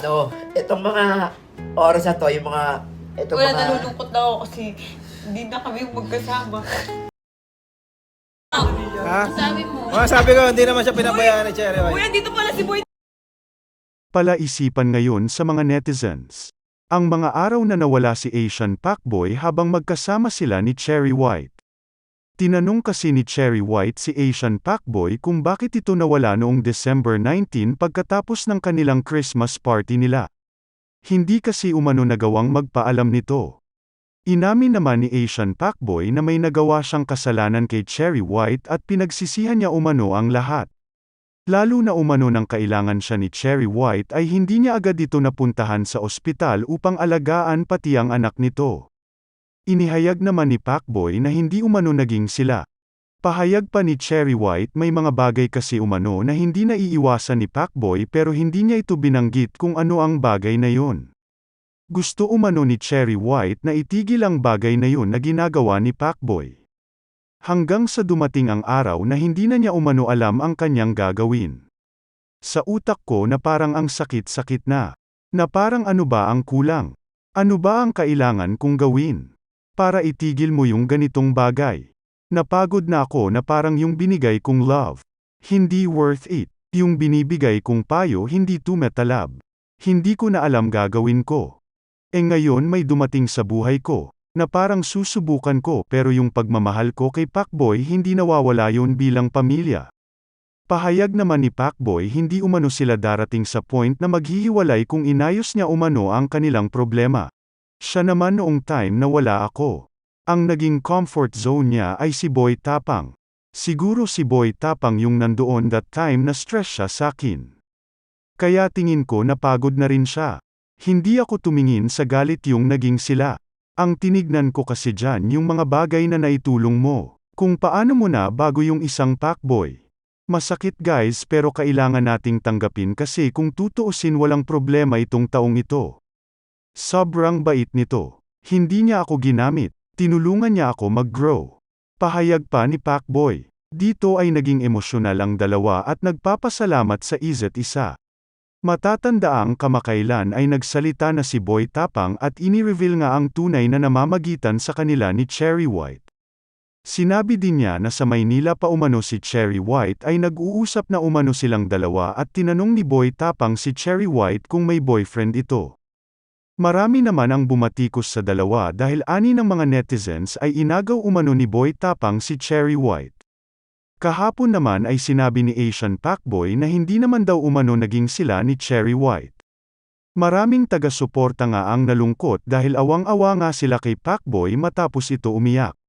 No, itong mga oras na to, yung mga, itong Kuya, mga, nalulungkot na ako kasi hindi na kami magkasama. Ha? Sabi mo. Mga sabi ko, hindi naman siya pinabayaan ni Cherry White. Kuya, dito pala si Boy. Palaisipan ngayon sa mga netizens. Ang mga araw na nawala si Asian Pacboy habang magkasama sila ni Cherry White. Tinanong kasi ni Cherry White si Asian Pacboy kung bakit ito nawala noong December 19 pagkatapos ng kanilang Christmas party nila. Hindi kasi umano nagawang magpaalam nito. Inamin naman ni Asian Pacboy na may nagawa siyang kasalanan kay Cherry White at pinagsisihan niya umano ang lahat. Lalo na umano ng kailangan siya ni Cherry White ay hindi niya agad ito napuntahan sa ospital upang alagaan pati ang anak nito. Inihayag naman ni Pacboy na hindi umano naging sila. Pahayag pa ni Cherry White may mga bagay kasi umano na hindi naiiwasan ni Pacboy pero hindi niya ito binanggit kung ano ang bagay na yun. Gusto umano ni Cherry White na itigil ang bagay na yun na ginagawa ni Pacboy. Hanggang sa dumating ang araw na hindi na niya umano alam ang kanyang gagawin. Sa utak ko na parang ang sakit-sakit na. Na parang ano ba ang kulang? Ano ba ang kailangan kong gawin? Para itigil mo yung ganitong bagay. Napagod na ako na parang yung binigay kong love. Hindi worth it. Yung binibigay kong payo hindi tumetalab. Hindi ko na alam gagawin ko. E ngayon may dumating sa buhay ko, na parang susubukan ko pero yung pagmamahal ko kay Pacboy hindi nawawala yun bilang pamilya. Pahayag naman ni Pacboy hindi umano sila darating sa point na maghihiwalay kung inayos niya umano ang kanilang problema. Siya naman noong time na wala ako. Ang naging comfort zone niya ay si Boy Tapang. Siguro si Boy Tapang yung nandoon that time na stress siya sa akin. Kaya tingin ko napagod na rin siya. Hindi ako tumingin sa galit yung naging sila. Ang tinignan ko kasi dyan yung mga bagay na naitulong mo. Kung paano mo na bago yung isang Pacboy. Masakit guys pero kailangan nating tanggapin kasi kung tutuusin walang problema itong taong ito. Sobrang bait nito. Hindi niya ako ginamit. Tinulungan niya ako mag-grow. Pahayag pa ni Pacboy. Dito ay naging emosyonal ang dalawa at nagpapasalamat sa isa't isa. Matatandaang kamakailan ay nagsalita na si Boy Tapang at inireveal nga ang tunay na namamagitan sa kanila ni Cherry White. Sinabi din niya na sa Maynila pa umano si Cherry White ay nag-uusap na umano silang dalawa at tinanong ni Boy Tapang si Cherry White kung may boyfriend ito. Marami naman ang bumatikos sa dalawa dahil ani ng mga netizens ay inagaw umano ni Boy Tapang si Cherry White. Kahapon naman ay sinabi ni Asian Pacboy na hindi naman daw umano naging sila ni Cherry White. Maraming taga-suporta nga ang nalungkot dahil awang-awa nga sila kay Pacboy matapos ito umiyak.